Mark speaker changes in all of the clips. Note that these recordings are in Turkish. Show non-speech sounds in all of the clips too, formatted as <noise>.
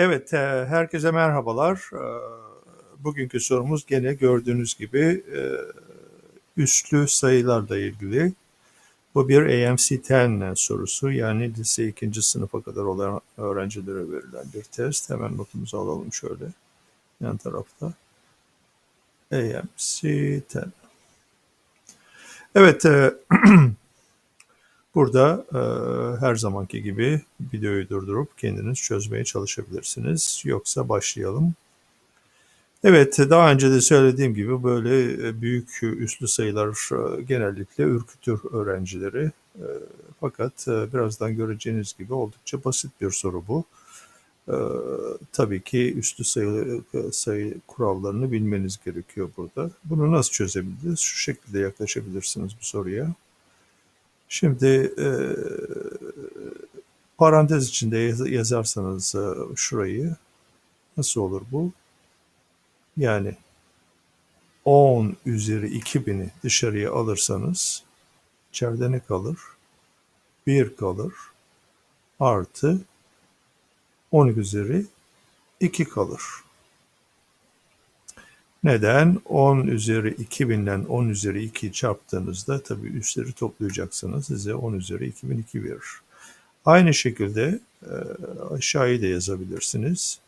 Speaker 1: Evet, e, herkese merhabalar. E, Bugünkü sorumuz gene gördüğünüz gibi e, üslü sayılarla ilgili. Bu bir AMC-10 sorusu yani lise ikinci sınıfa kadar olan öğrencilere verilen bir test. Hemen notumuzu alalım şöyle yan tarafta. AMC-10. Evet, <clears throat> burada e, her zamanki gibi videoyu durdurup kendiniz çözmeye çalışabilirsiniz. Yoksa başlayalım. Evet, daha önce de söylediğim gibi böyle e, büyük üslü sayılar e, genellikle ürkütür öğrencileri. E, Fakat birazdan göreceğiniz gibi oldukça basit bir soru bu. Tabii ki üslü sayı, sayı kurallarını bilmeniz gerekiyor burada. Bunu nasıl çözebiliriz? Şu şekilde yaklaşabilirsiniz bu soruya. Şimdi e, parantez içinde yaz- yazarsanız e, şurayı nasıl olur bu? Yani 10 üzeri 2000'i dışarıya alırsanız içeride ne kalır? 1 kalır. Artı 12 üzeri 2 kalır. Neden? 10 üzeri 2000'den 10 üzeri 2 çarptığınızda tabii üstleri toplayacaksınız. Size 10 üzeri 2002 verir. Aynı şekilde e, aşağıyı da yazabilirsiniz.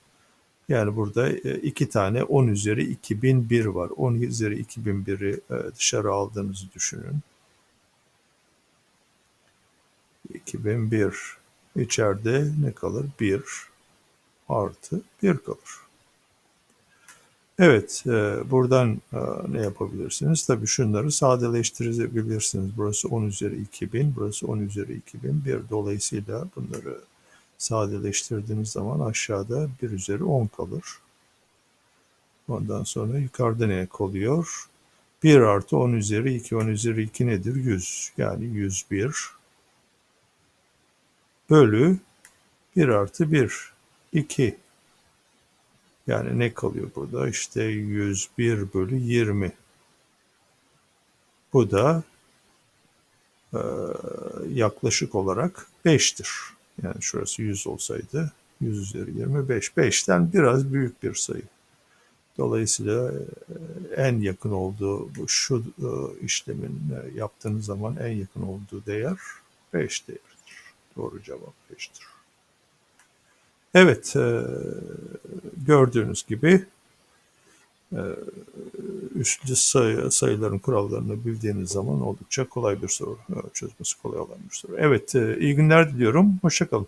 Speaker 1: Yani burada e, iki tane 10 üzeri 2001 var. 10 üzeri 2001'i e, dışarı aldığınızı düşünün. 2001 içeride ne kalır? 1 artı 1 kalır. Evet, e, buradan e, ne yapabilirsiniz? Tabii şunları sadeleştirebilirsiniz. Burası 10 üzeri 2000, burası 10 üzeri 2001. Dolayısıyla bunları sadeleştirdiğiniz zaman aşağıda 1 üzeri 10 kalır. Ondan sonra yukarıda ne kalıyor? 1 artı 10 üzeri 2. 10 üzeri 2 nedir? 100. Yani 101 bölü 1 artı 1. 2. Yani ne kalıyor burada? İşte 101 bölü 20. Bu da e, yaklaşık olarak 5'tir. Yani şurası 100 olsaydı 100 üzeri 25. 5'ten biraz büyük bir sayı. Dolayısıyla e, en yakın olduğu bu şu e, işlemin e, yaptığınız zaman en yakın olduğu değer 5 değeridir. Doğru cevap 5'tir. Evet, e, gördüğünüz gibi e, üstlü sayı, sayıların kurallarını bildiğiniz zaman oldukça kolay bir soru, e, çözmesi kolay olan bir soru. Evet, iyi günler diliyorum. Hoşçakalın.